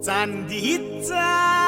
咱的家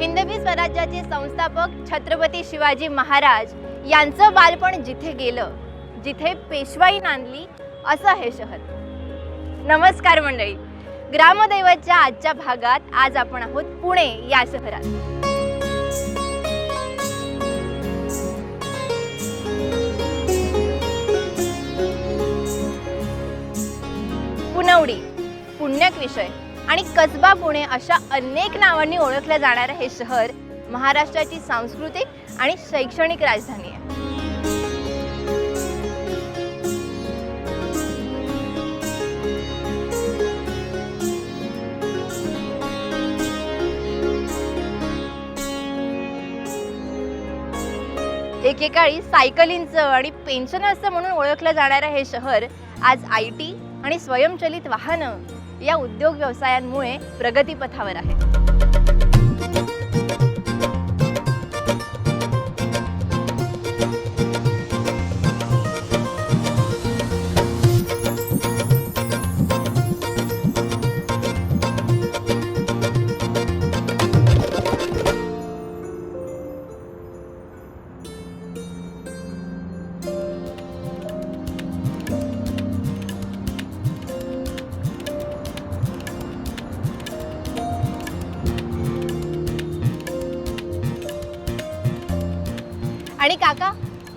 हिंदवी स्वराज्याचे संस्थापक छत्रपती शिवाजी महाराज यांचं बालपण जिथे गेलं जिथे पेशवाई नांदली असं हे शहर. नमस्कार मंडळी. ग्रामदैवतच्या आजच्या भागात आज आपण आहोत पुणे या शहरात. पुनवडी पुण्यक विषय आणि कसबा पुणे अशा अनेक नावांनी ओळखलं जाणारं हे शहर महाराष्ट्राची सांस्कृतिक आणि शैक्षणिक राजधानी आहे. एकेकाळी सायकलींचं आणि पेन्शनर्सचं म्हणून ओळखलं जाणारं हे शहर आज आय टी आणि स्वयंचलित वाहनं या उद्योग व्यवसायांमुळे प्रगतीपथावर आहे.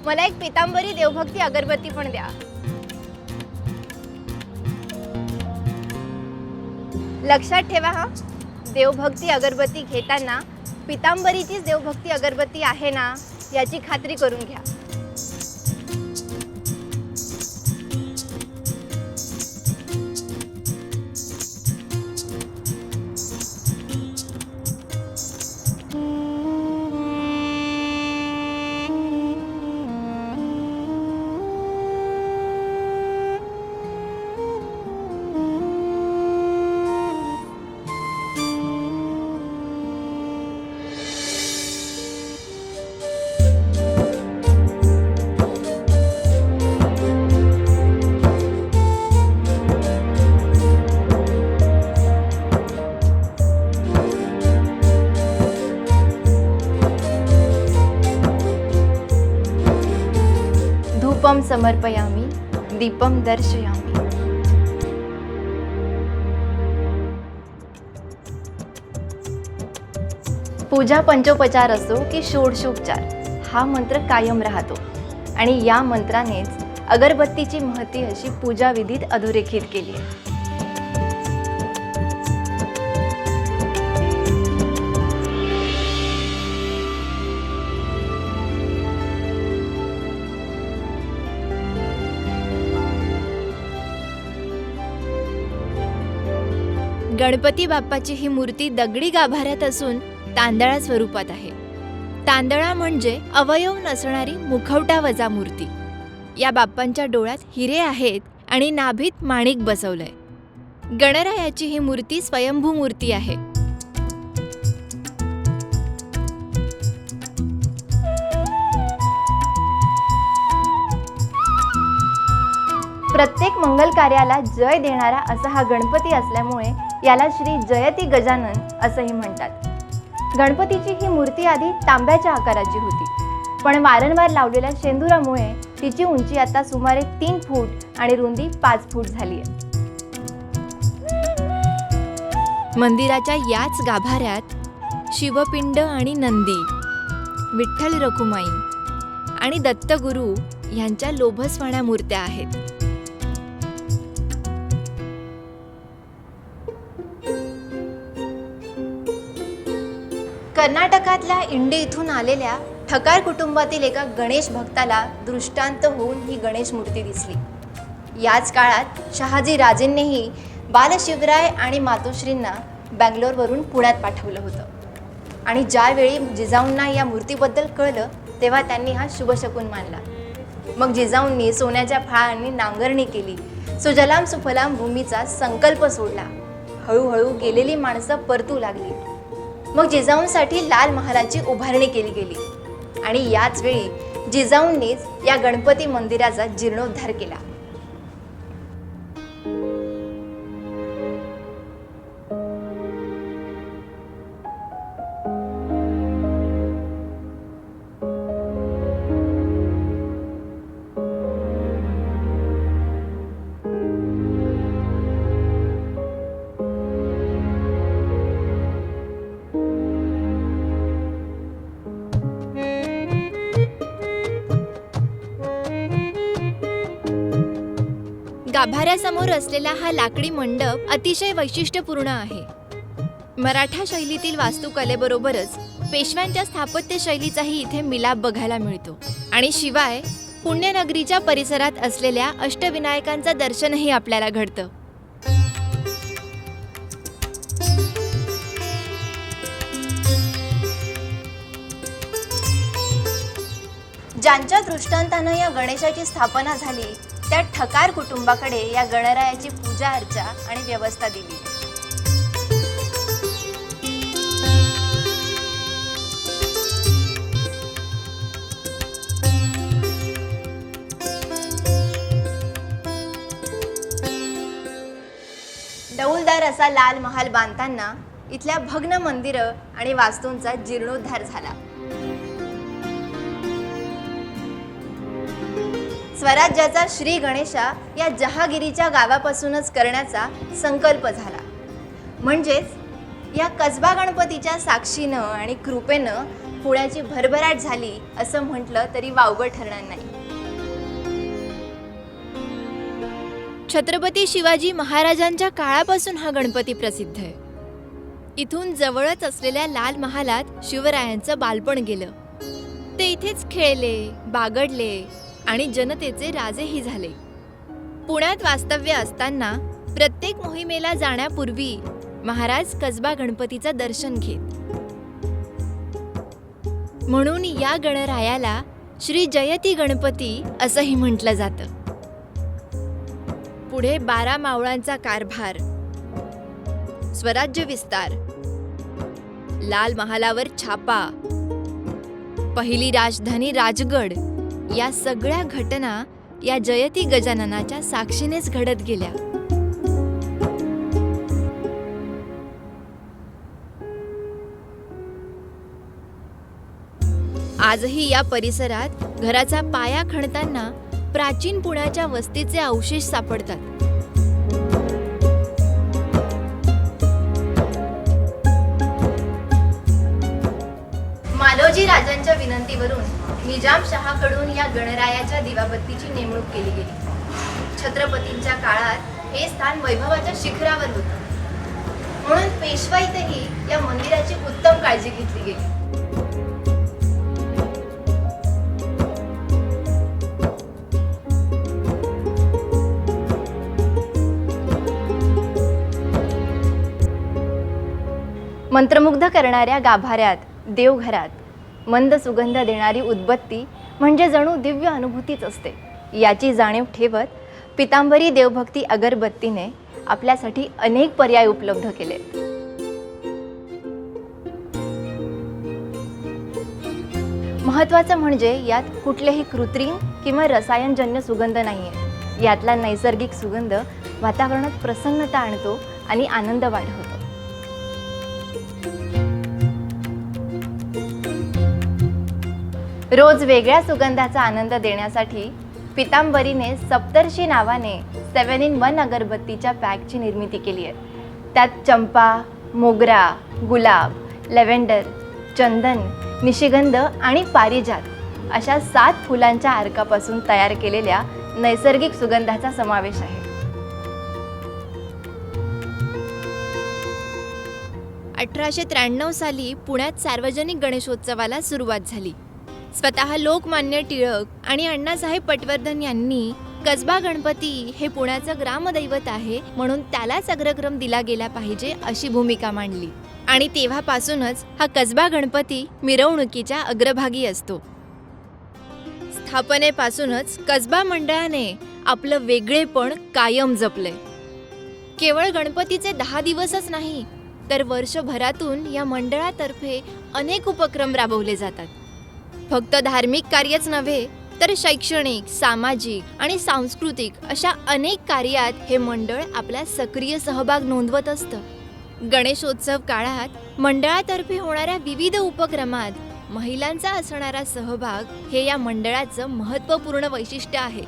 मला एक पितांबरी देवभक्ती अगरबत्ती पण द्या. लक्षात ठेवा हा. देवभक्ती अगरबत्ती घेताना पितांबरीचीच देवभक्ती अगरबत्ती आहे ना याची खात्री करून घ्या. धूपम समर्पयामी दीपम दर्शयामी। पूजा पंचोपचार असो की षोडशोपचार हा मंत्र कायम राहतो. आणि या मंत्रानेच अगरबत्तीची महती अशी पूजा विधीत अधोरेखित केली आहे. गणपती बाप्पाची ही मूर्ती दगडी गाभाऱ्यात असून तांदळा स्वरूपात आहे. तांदळा म्हणजे अवयव नसणारी मुखवटा वजा मूर्ती. या बाप्पांच्या डोळ्यात हिरे आहेत आणि नाभीत माणिक बसवलंय. गणरायाची ही मूर्ती स्वयंभू मूर्ती आहे. प्रत्येक मंगल कार्याला जय देणारा असा हा गणपती असल्यामुळे याला श्री जयती गजानन असंही म्हणतात. गणपतीची ही मूर्ती आधी तांब्याच्या आकाराची होती. पण वारंवार लावलेल्या शेंदुरामुळे तिची उंची आता सुमारे तीन फूट आणि रुंदी पाच फूट झाली आहे. मंदिराच्या याच गाभाऱ्यात शिवपिंड आणि नंदी विठ्ठल रखुमाई आणि दत्तगुरू यांच्या लोभस्वाण्या मूर्त्या आहेत. कर्नाटकातल्या इंडी इथून आलेल्या ठकार कुटुंबातील एका गणेश भक्ताला दृष्टांत होऊन ही गणेश मूर्ती दिसली. याच काळात शहाजी राजेंनीही बालशिवराय आणि मातोश्रींना बँगलोरवरून पुण्यात पाठवलं होतं. आणि ज्यावेळी जिजाऊंना या मूर्तीबद्दल कळलं तेव्हा त्यांनी हा शुभशकून मानला. मग जिजाऊंनी सोन्याच्या फाळांनी नांगरणी केली. सुजलाम सुफलाम भूमीचा संकल्प सोडला. हळूहळू गेलेली माणसं परतू लागली. मग जिजाऊंसाठी लाल महालाची उभारणी केली गेली. आणि याच वेळी जिजाऊंनीच या गणपती मंदिराचा जीर्णोद्धार केला. गाभाऱ्यासमोर असलेला हा लाकडी मंडप अतिशय वैशिष्ट्यपूर्ण आहे. मराठा शैलीतील वास्तुकलेबरोबरच पेशव्यांच्या स्थापत्य शैलीचाही इथे मिलाप बघायला मिळतो. आणि शिवाय पुण्यनगरीच्या परिसरात असलेल्या अष्टविनायकांचं दर्शनही आपल्याला घडतं. ज्यांच्या दृष्टांतानं या गणेशाची स्थापना झाली त्या ठकार कुटुंबाकडे या गणरायाची पूजा अर्चा आणि व्यवस्था दिली. डौलदार असा लाल महाल बांधताना इथल्या भग्न मंदिरं आणि वास्तूंचा जीर्णोद्धार झाला. स्वराज्याचा श्री गणेशा या जहागिरीच्या गावापासूनच करण्याचा संकल्प झाला. म्हणजेच या कसबा गणपतीच्या साक्षीनं आणि कृपेनं पुण्याची भरभराट झाली असं म्हटलं तरी वावगं ठरणार नाही. छत्रपती शिवाजी महाराजांच्या काळापासून हा गणपती प्रसिद्ध आहे. इथून जवळच असलेल्या लाल महालात शिवरायांचं बालपण गेलं. ते इथेच खेळले बागडले आणि जनतेचे राजेही झाले. पुण्यात वास्तव्य असताना प्रत्येक मोहिमेला जाण्यापूर्वी महाराज कसबा गणपतीचं दर्शन घेत. म्हणून या गणरायाला श्री जयती गणपती असंही म्हटलं जातं. पुढे बारा मावळांचा कारभार. स्वराज्य विस्तार. लाल महालावर छापा. पहिली राजधानी राजगड. या सगळ्या घटना या जयती गजाननाच्या साक्षीनेच घडत गेल्या. आजही या परिसरात घराचा पाया खणताना प्राचीन पुण्याच्या वस्तीचे अवशेष सापडतात. मालोजी राजांच्या विनंतीवरून निजामशहाकडून या गणरायाच्या दिवाबत्तीची नेमणूक केली गेली. छत्रपतींच्या काळात हे स्थान वैभवाच्या शिखरावर होतं. म्हणून पेशवाईतही या मंदिराची उत्तम काळजी घेतली गेली. मंत्रमुग्ध करणाऱ्या गाभाऱ्यात देवघरात मंद सुगंध देणारी उदबत्ती म्हणजे जणू दिव्य अनुभूतीच असते. याची जाणीव ठेवत पितांबरी देवभक्ती अगरबत्तीने आपल्यासाठी अनेक पर्याय उपलब्ध केले. महत्वाचं म्हणजे यात कुठलेही कृत्रिम किंवा रसायनजन्य सुगंध नाही आहे यातला नैसर्गिक सुगंध वातावरणात प्रसन्नता आणतो आणि आनंद वाढवतो. रोज वेगळ्या सुगंधाचा आनंद देण्यासाठी पितांबरीने सप्तर्षी नावाने सेवन इन वन अगरबत्तीच्या पॅकची निर्मिती केली आहे. त्यात चंपा मोगरा गुलाब लेव्हेंडर चंदन निशिगंध आणि पारिजात अशा सात फुलांच्या अर्कापासून तयार केलेल्या नैसर्गिक सुगंधाचा समावेश आहे. अठराशे त्र्याण्णव साली पुण्यात सार्वजनिक गणेशोत्सवाला सुरुवात झाली. स्वतः लोकमान्य टिळक आणि अण्णासाहेब पटवर्धन यांनी कसबा गणपती हे पुण्याचं ग्रामदैवत आहे म्हणून त्यालाच अग्रक्रम दिला गेला पाहिजे अशी भूमिका मांडली. आणि तेव्हापासूनच हा कसबा गणपती मिरवणुकीच्या अग्रभागी असतो. स्थापनेपासूनच कसबा मंडळाने आपलं वेगळेपण कायम जपले केवळ गणपतीचे दहा दिवसच नाही तर वर्षभरातून या मंडळातर्फे अनेक उपक्रम राबवले जातात. फक्त धार्मिक कार्यच नव्हे तर शैक्षणिक सामाजिक आणि सांस्कृतिक अशा अनेक कार्यात हे मंडळ आपला सक्रिय सहभाग नोंदवत असतं. गणेशोत्सव काळात मंडळातर्फे होणाऱ्या विविध उपक्रमात महिलांचा असणारा सहभाग हे या मंडळाचं महत्त्वपूर्ण वैशिष्ट्य आहे.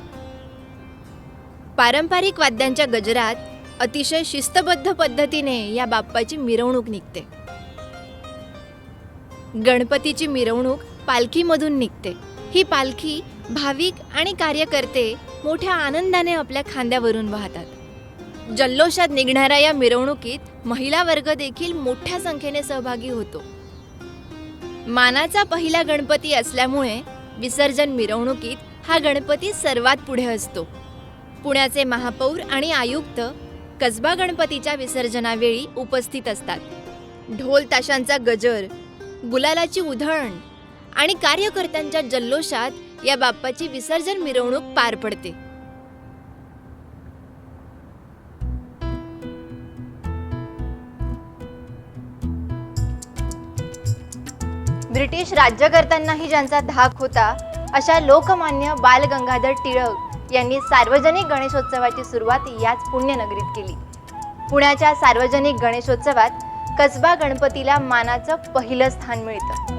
पारंपरिक वाद्यांच्या गजरात अतिशय शिस्तबद्ध पद्धतीने या बाप्पाची मिरवणूक निघते. गणपतीची मिरवणूक पालखीमधून निघते. ही पालखी भाविक आणि कार्यकर्ते मोठ्या आनंदाने आपल्या खांद्यावरून वाहतात. जल्लोषात निघणाऱ्या या मिरवणुकीत महिला वर्ग देखील मोठ्या संख्येने सहभागी होतो. मानाचा पहिला गणपती असल्यामुळे विसर्जन मिरवणुकीत हा गणपती सर्वात पुढे असतो. पुण्याचे महापौर आणि आयुक्त कसबा गणपतीच्या विसर्जनावेळी उपस्थित असतात. ढोल ताशांचा गजर गुलालाची उधळण आणि कार्यकर्त्यांच्या जल्लोषात या बाप्पाची विसर्जन मिरवणूक पार पडते. ब्रिटिश राज्यकर्त्यांनाही ज्यांचा धाक होता अशा लोकमान्य बाल गंगाधर टिळक यांनी सार्वजनिक गणेशोत्सवाची सुरुवात याच पुण्यनगरीत केली. पुण्याच्या सार्वजनिक गणेशोत्सवात कसबा गणपतीला मानाचं पहिलं स्थान मिळतं.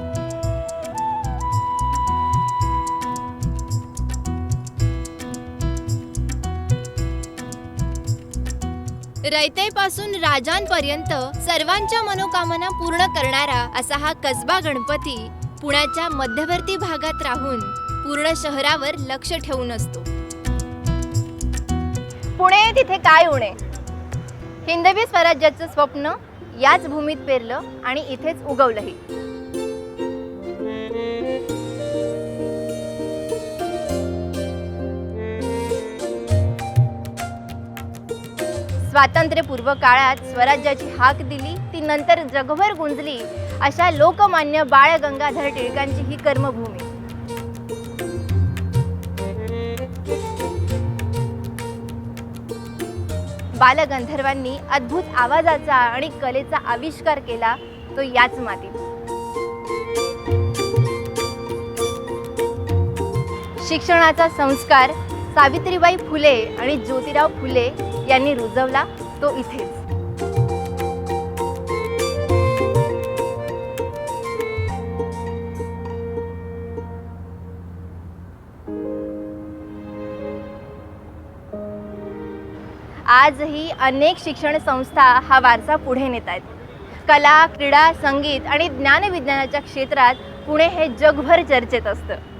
रयतेपासून राजांपर्यंत सर्वांच्या मनोकामना पूर्ण करणारा असा हा कसबा गणपती पुण्याच्या मध्यवर्ती भागात राहून पूर्ण शहरावर लक्ष ठेवून असतो. पुणे तिथे काय उणे? हिंदवी स्वराज्याचं स्वप्न याच भूमीत पेरलं आणि इथेच उगवलंही. स्वातंत्र्यपूर्व काळात स्वराज्याची हाक दिली ती नंतर जगभर गुंजली अशा लोकमान्य बाळ गंगाधर टिळकांची ही कर्मभूमी. बालगंधर्वांनी अद्भुत आवाजाचा आणि कलेचा आविष्कार केला तो याच मातीत. शिक्षणाचा संस्कार सावित्रीबाई फुले आणि ज्योतिराव फुले यांनी रुजवला तो इथेच. आजही अनेक शिक्षण संस्था हा वारसा पुढे नेत आहेत कला क्रीडा संगीत आणि ज्ञानविज्ञानाच्या क्षेत्रात पुणे हे जगभर चर्चेत असतं.